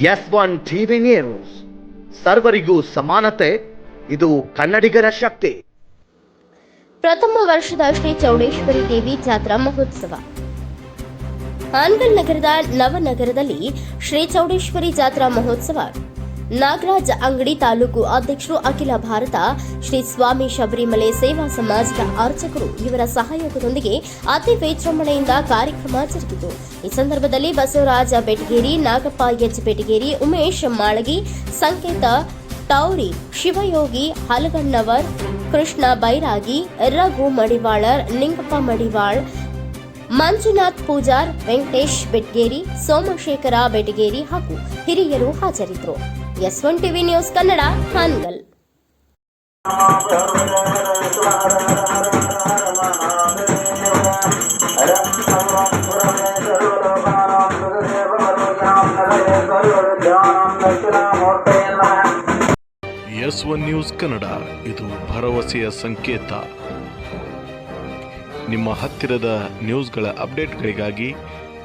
S one TV news. ಸರ್ವರಿಗೂ ಸಮಾನತೆ, ಇದು ಕನ್ನಡಿಗರ ಶಕ್ತಿ. ಪ್ರಥಮ ವರ್ಷದ ಶ್ರೀ ಚೌಡೇಶ್ವರಿ ದೇವಿ ಜಾತ್ರಾ ಮಹೋತ್ಸವ. ಹಾನ್ಗಲ್ ನಗರದ ನವನಗರದಲ್ಲಿ ಶ್ರೀ ಚೌಡೇಶ್ವರಿ ಜಾತ್ರಾ ಮಹೋತ್ಸವ ನಾಗರಾಜ್ ಅಂಗಡಿ ತಾಲೂಕು ಅಧ್ಯಕ್ಷರು ಅಖಿಲ ಭಾರತ, ಶ್ರೀ ಸ್ವಾಮಿ ಶಬರಿಮಲೆ ಸೇವಾ ಸಮಾಜದ ಅರ್ಚಕರು ಇವರ ಸಹಯೋಗದೊಂದಿಗೆ ಅತಿ ವಿಜೃಂಭಣೆಯಿಂದ ಕಾರ್ಯಕ್ರಮ ಜರುಗಿತು. ಈ ಸಂದರ್ಭದಲ್ಲಿ ಬಸವರಾಜ ಬೆಟಗೇರಿ ನಾಗಪ್ಪ ಎಚ್ ಬೆಟಗೇರಿ ಉಮೇಶ್ ಮಾಳಗಿ, ಸಂಕೇತ ತೌರಿ ಶಿವಯೋಗಿ, ಹಲಗಣ್ಣವರ್, ಕೃಷ್ಣ ಬೈರಾಗಿ, ರಘು ಮಡಿವಾಳರ್, ನಿಂಗಪ್ಪ ಮಡಿವಾಳ್, ಮಂಜುನಾಥ್ ಪೂಜಾರ್, ವೆಂಕಟೇಶ್ ಬೆಟ್ಗೇರಿ ಸೋಮಶೇಖರ ಬೆಟಗೇರಿ ಹಾಗೂ ಹಿರಿಯರು ಹಾಜರಿದ್ದರು. S one TV news Kannada, Hangal. S one news Kannada, ಇದು ಭರವಸೆಯ ಸಂಕೇತ. ನಿಮ್ಮ ಹತ್ತಿರದ ನ್ಯೂಸ್ಗಳ ಅಪ್ಡೇಟ್ಗಳಿಗಾಗಿ